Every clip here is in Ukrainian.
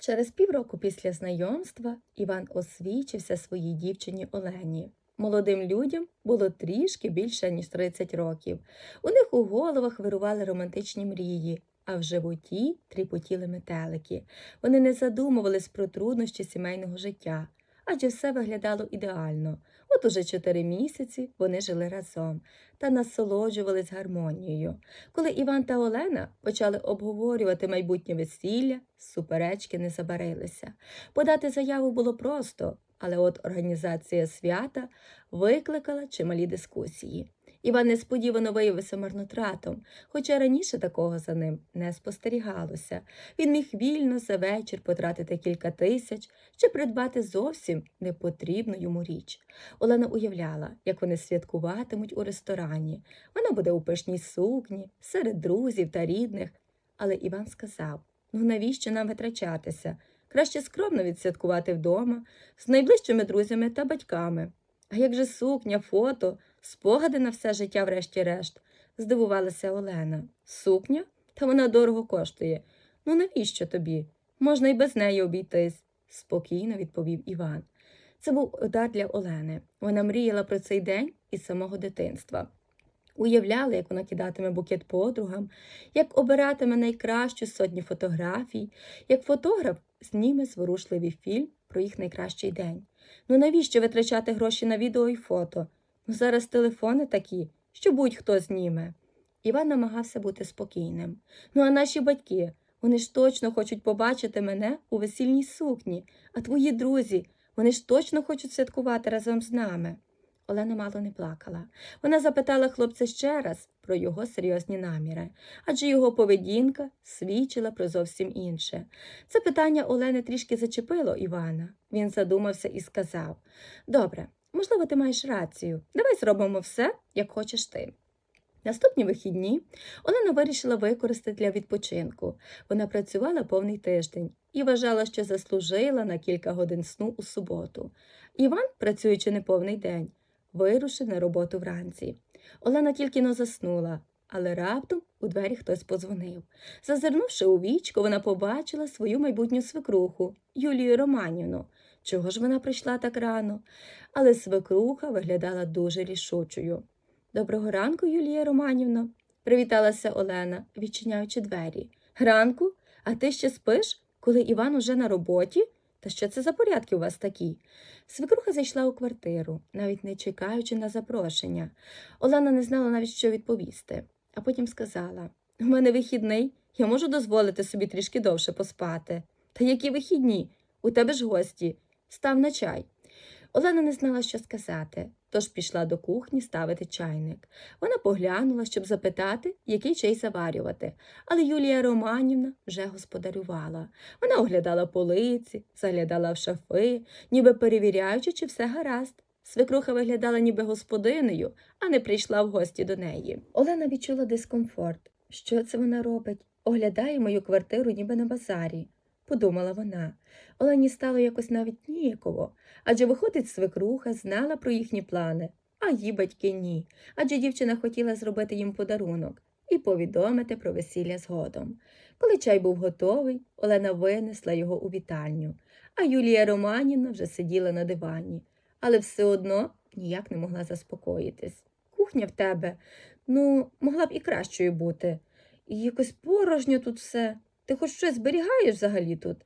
Через півроку після знайомства Іван освічився своїй дівчині Олені. Молодим людям було трішки більше, ніж 30 років. У них у головах вирували романтичні мрії, а в животі тріпотіли метелики. Вони не задумувались про труднощі сімейного життя, адже все виглядало ідеально. От уже чотири місяці вони жили разом та насолоджувались гармонією. Коли Іван та Олена почали обговорювати майбутнє весілля, суперечки не забарилися. Подати заяву було просто, але от організація свята викликала чималі дискусії. Іван несподівано виявився марнотратом, хоча раніше такого за ним не спостерігалося. Він міг вільно за вечір потратити кілька тисяч чи придбати зовсім непотрібну йому річ. Олена уявляла, як вони святкуватимуть у ресторані. Вона буде у пишній сукні, серед друзів та рідних. Але Іван сказав: ну навіщо нам витрачатися? Краще скромно відсвяткувати вдома з найближчими друзями та батьками. А як же сукня, фото, спогади на все життя, врешті-решт, здивувалася Олена. Сукня? Та вона дорого коштує. Ну навіщо тобі? Можна й без неї обійтись, спокійно відповів Іван. Це був удар для Олени. Вона мріяла про цей день із самого дитинства. Уявляла, як вона кидатиме букет подругам, як обиратиме найкращу сотню фотографій, як фотограф зніме зворушливий фільм про їх найкращий день. Ну навіщо витрачати гроші на відео і фото? Зараз телефони такі, що будь-хто зніме. Іван намагався бути спокійним. Ну а наші батьки, вони ж точно хочуть побачити мене у весільній сукні, а твої друзі, вони ж точно хочуть святкувати разом з нами. Олена мало не плакала. Вона запитала хлопця ще раз про його серйозні наміри, адже його поведінка свідчила про зовсім інше. Це питання Олени трішки зачепило Івана. Він задумався і сказав Добре, можливо, ти маєш рацію. Давай зробимо все, як хочеш ти. Наступні вихідні Олена вирішила використати для відпочинку. Вона працювала повний тиждень і вважала, що заслужила на кілька годин сну у суботу. Іван, працюючи неповний день, вирушив на роботу вранці. Олена тільки но заснула, але раптом у двері хтось подзвонив. Зазирнувши у вічко, вона побачила свою майбутню свекруху Юлію Романівну. Чого ж вона прийшла так рано? Але свекруха виглядала дуже рішучою. Доброго ранку, Юлія Романівна, привіталася Олена, відчиняючи двері. Ранку? А ти ще спиш, коли Іван уже на роботі? Та що це за порядки у вас такі? Свекруха зайшла у квартиру, навіть не чекаючи на запрошення. Олена не знала навіть, що відповісти, а потім сказала У мене вихідний, я можу дозволити собі трішки довше поспати. Та які вихідні? У тебе ж гості. Став на чай. Олена не знала, що сказати, тож пішла до кухні ставити чайник. Вона поглянула, щоб запитати, який чай заварювати, але Юлія Романівна вже господарювала. Вона оглядала полиці, заглядала в шафи, ніби перевіряючи, чи все гаразд. Свекруха виглядала ніби господинею, а не прийшла в гості до неї. Олена відчула дискомфорт. Що це вона робить? Оглядає мою квартиру, ніби на базарі, подумала вона. Олені стало якось навіть ніяково, адже виходить, свекруха знала про їхні плани, а її батьки ні, адже дівчина хотіла зробити їм подарунок і повідомити про весілля згодом. Коли чай був готовий, Олена винесла його у вітальню, а Юлія Романівна вже сиділа на дивані, але все одно ніяк не могла заспокоїтись. Кухня в тебе, ну, могла б і кращою бути. І якось порожньо тут все. Ти хоч щось зберігаєш взагалі тут?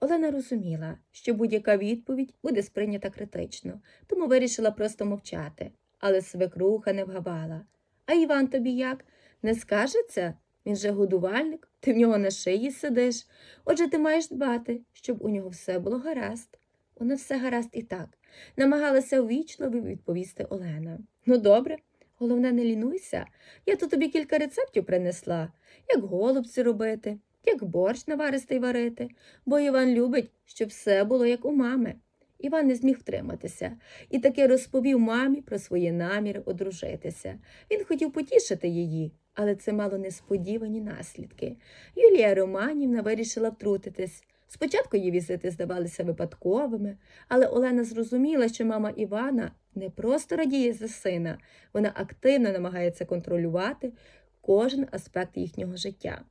Олена розуміла, що будь-яка відповідь буде сприйнята критично, тому вирішила просто мовчати. Але свекруха не вгавала. А Іван тобі як? Не скажеться? Він же годувальник, ти в нього на шиї сидиш. Отже, ти маєш дбати, щоб у нього все було гаразд. Вона все гаразд і так. Намагалася увічливо відповісти Олена. Ну, добре, головне, не лінуйся. Я тут тобі кілька рецептів принесла, як голубці робити, як борщ наваристий варити, бо Іван любить, щоб все було як у мами. Іван не зміг втриматися і таки розповів мамі про свої наміри одружитися. Він хотів потішити її, але це мало несподівані наслідки. Юлія Романівна вирішила втрутитись. Спочатку її візити здавалися випадковими, але Олена зрозуміла, що мама Івана не просто радіє за сина, вона активно намагається контролювати кожен аспект їхнього життя.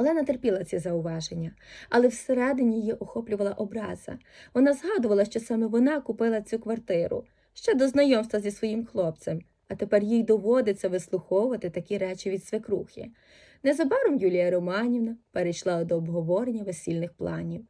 Олена терпіла ці зауваження, але всередині її охоплювала образа. Вона згадувала, що саме вона купила цю квартиру ще до знайомства зі своїм хлопцем, а тепер їй доводиться вислуховувати такі речі від свекрухи. Незабаром Юлія Романівна перейшла до обговорення весільних планів.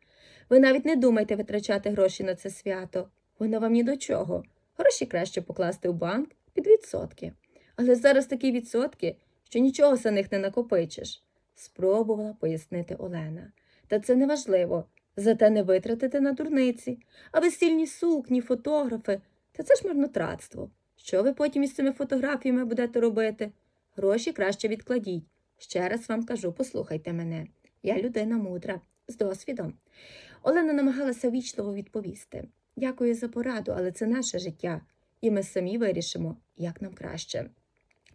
Ви навіть не думайте витрачати гроші на це свято. Воно вам ні до чого. Гроші краще покласти в банк під відсотки. Але зараз такі відсотки, що нічого за них не накопичиш, спробувала пояснити Олена. Та це не важливо. Зате не витратити на дурниці, а весільні сукні, фотографи. Та це ж марнотратство. Що ви потім із цими фотографіями будете робити? Гроші краще відкладіть. Ще раз вам кажу, послухайте мене. Я людина мудра, з досвідом. Олена намагалася вічливо відповісти. Дякую за пораду, але це наше життя, і ми самі вирішимо, як нам краще.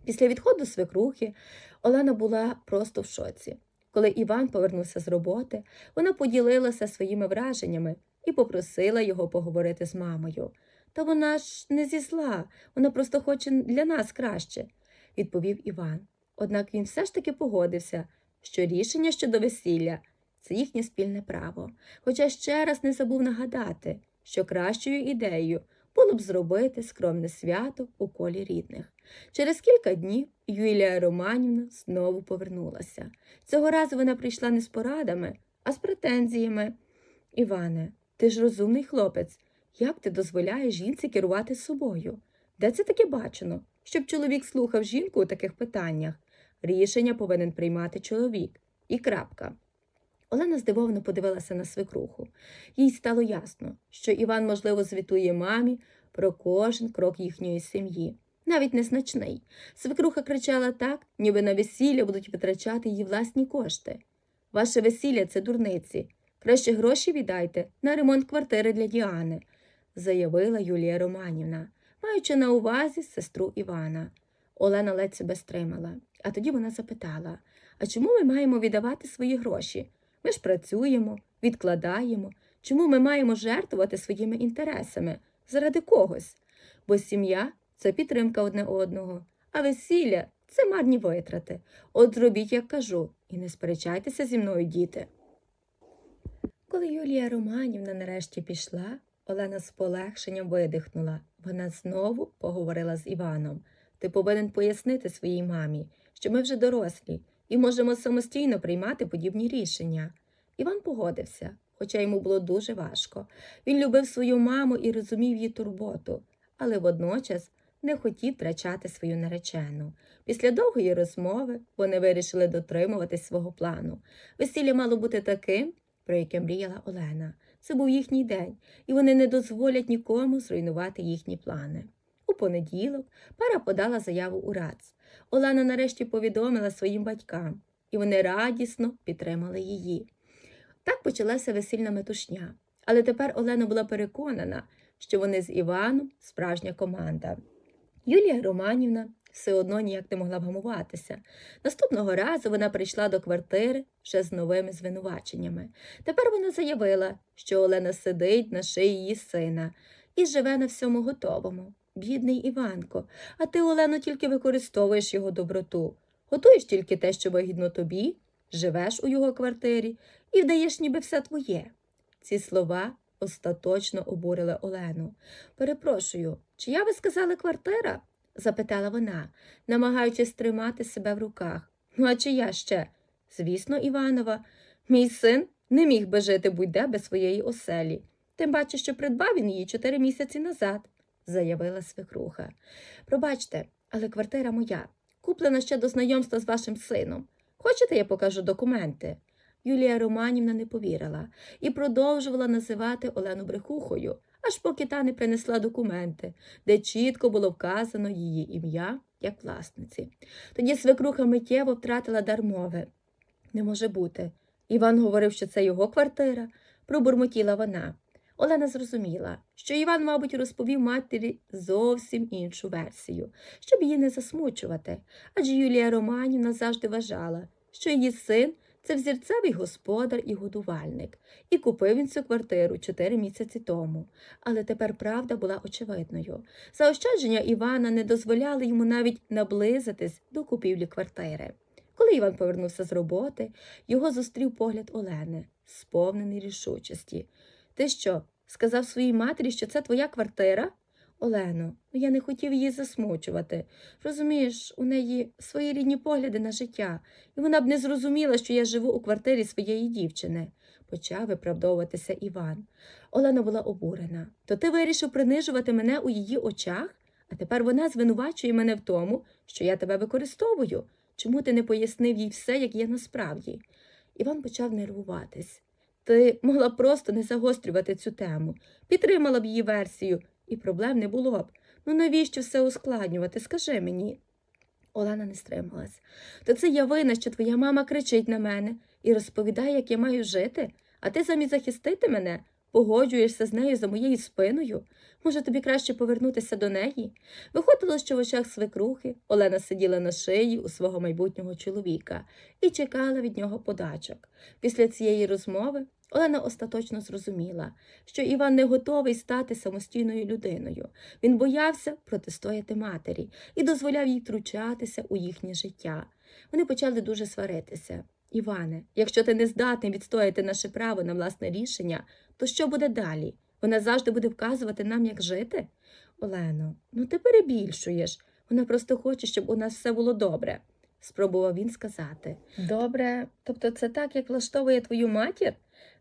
Після відходу свекрухи Олена була просто в шоці. Коли Іван повернувся з роботи, вона поділилася своїми враженнями і попросила його поговорити з мамою. Та вона ж не зі зла, вона просто хоче для нас краще, відповів Іван. Однак він все ж таки погодився, що рішення щодо весілля це їхнє спільне право, хоча ще раз не забув нагадати, що кращою ідеєю було б зробити скромне свято у колі рідних. Через кілька днів Юлія Романівна знову повернулася. Цього разу вона прийшла не з порадами, а з претензіями. Іване, ти ж розумний хлопець. Як ти дозволяєш жінці керувати собою? Де це таке бачено, щоб чоловік слухав жінку у таких питаннях? Рішення повинен приймати чоловік. І крапка. Олена здивовано подивилася на свекруху. Їй стало ясно, що Іван, можливо, звітує мамі про кожен крок їхньої сім'ї, навіть незначний. Свекруха кричала так, ніби на весілля будуть витрачати її власні кошти. Ваше весілля це дурниці. Краще гроші віддайте на ремонт квартири для Діани, заявила Юлія Романівна, маючи на увазі сестру Івана. Олена ледь себе стримала, а тоді вона запитала а чому ми маємо віддавати свої гроші? Ми ж працюємо, відкладаємо. Чому ми маємо жертвувати своїми інтересами? Заради когось? Бо сім'я це підтримка одне одного, а весілля це марні витрати. От зробіть, як кажу, і не сперечайтеся зі мною, діти. Коли Юлія Романівна нарешті пішла, Олена з полегшенням видихнула. Вона знову поговорила з Іваном. Ти повинен пояснити своїй мамі, що ми вже дорослі і можемо самостійно приймати подібні рішення. Іван погодився, хоча йому було дуже важко. Він любив свою маму і розумів її турботу, але водночас не хотів втрачати свою наречену. Після довгої розмови вони вирішили дотримуватись свого плану. Весілля мало бути таким, про яке мріяла Олена. Це був їхній день, і вони не дозволять нікому зруйнувати їхні плани. Понеділок пара подала заяву у РАЦ. Олена нарешті повідомила своїм батькам, і вони радісно підтримали її. Так почалася весільна метушня, але тепер Олена була переконана, що вони з Іваном справжня команда. Юлія Романівна все одно ніяк не могла вгамуватися. Наступного разу вона прийшла до квартири вже з новими звинуваченнями. Тепер вона заявила, що Олена сидить на шиї її сина і живе на всьому готовому. Бідний Іванко, а ти, Олено, тільки використовуєш його доброту, готуєш тільки те, що вигідно тобі, живеш у його квартирі і вдаєш, ніби все твоє. Ці слова остаточно обурили Олену. Перепрошую, чия ви сказали квартира? запитала вона, намагаючись тримати себе в руках. Ну, а чия ще? Звісно, Іванова, мій син не міг би жити будь-де без своєї оселі. Тим паче, що придбав він її чотири місяці назад, заявила свекруха. Пробачте, але квартира моя, куплена ще до знайомства з вашим сином. Хочете, я покажу документи? Юлія Романівна не повірила і продовжувала називати Олену брехухою, аж поки та не принесла документи, де чітко було вказано її ім'я як власниці. Тоді свекруха миттєво втратила дар мови. Не може бути. Іван говорив, що це його квартира, пробурмотіла вона. Олена зрозуміла, що Іван, мабуть, розповів матері зовсім іншу версію, щоб її не засмучувати, адже Юлія Романівна завжди вважала, що її син це взірцевий господар і годувальник, і купив він цю квартиру чотири місяці тому. Але тепер правда була очевидною. Заощадження Івана не дозволяли йому навіть наблизитись до купівлі квартири. Коли Іван повернувся з роботи, його зустрів погляд Олени, сповнений рішучості. Ти що, сказав своїй матері, що це твоя квартира? Олено, ну я не хотів її засмучувати. Розумієш, у неї свої рідні погляди на життя, і вона б не зрозуміла, що я живу у квартирі своєї дівчини, почав виправдовуватися Іван. Олена була обурена. То ти вирішив принижувати мене у її очах, а тепер вона звинувачує мене в тому, що я тебе використовую. Чому ти не пояснив їй все, як є насправді? Іван почав нервуватись. Ти могла б просто не загострювати цю тему, підтримала б її версію, і проблем не було б. Ну навіщо все ускладнювати? Скажи мені. Олена не стрималась. То це я вина, що твоя мама кричить на мене і розповідає, як я маю жити, а ти замість захистити мене, погоджуєшся з нею за моєю спиною. Може, тобі краще повернутися до неї? Виходило, що в очах свекрухи Олена сиділа на шиї у свого майбутнього чоловіка і чекала від нього подачок. Після цієї розмови Олена остаточно зрозуміла, що Іван не готовий стати самостійною людиною. Він боявся протистояти матері і дозволяв їй втручатися у їхнє життя. Вони почали дуже сваритися. Іване, якщо ти не здатний відстояти наше право на власне рішення, то що буде далі? Вона завжди буде вказувати нам, як жити? Олено, ну ти перебільшуєш. Вона просто хоче, щоб у нас все було добре, спробував він сказати. Добре, тобто це так, як влаштовує твою матір?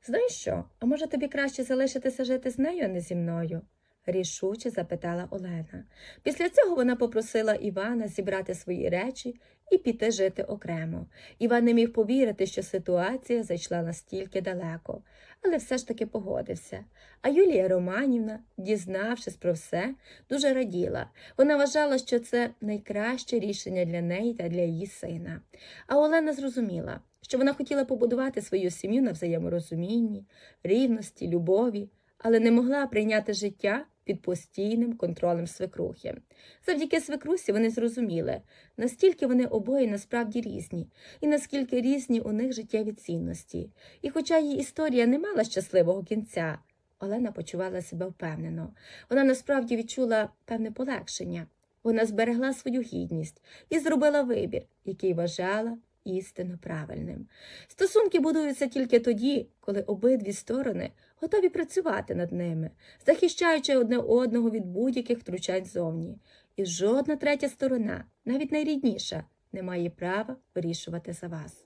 Знаєш що, а може тобі краще залишитися жити з нею, а не зі мною? рішуче запитала Олена. Після цього вона попросила Івана зібрати свої речі і піти жити окремо. Іван не міг повірити, що ситуація зайшла настільки далеко, але все ж таки погодився. А Юлія Романівна, дізнавшись про все, дуже раділа. Вона вважала, що це найкраще рішення для неї та для її сина. А Олена зрозуміла, що вона хотіла побудувати свою сім'ю на взаєморозумінні, рівності, любові, але не могла прийняти життя під постійним контролем свекрухи. Завдяки свекрусі вони зрозуміли, настільки вони обоє насправді різні, і наскільки різні у них життєві цінності. І хоча її історія не мала щасливого кінця, Олена почувала себе впевнено. Вона насправді відчула певне полегшення. Вона зберегла свою гідність і зробила вибір, який вважала істинно правильним. Стосунки будуються тільки тоді, коли обидві сторони готові працювати над ними, захищаючи одне одного від будь-яких втручань зовні. І жодна третя сторона, навіть найрідніша, не має права вирішувати за вас.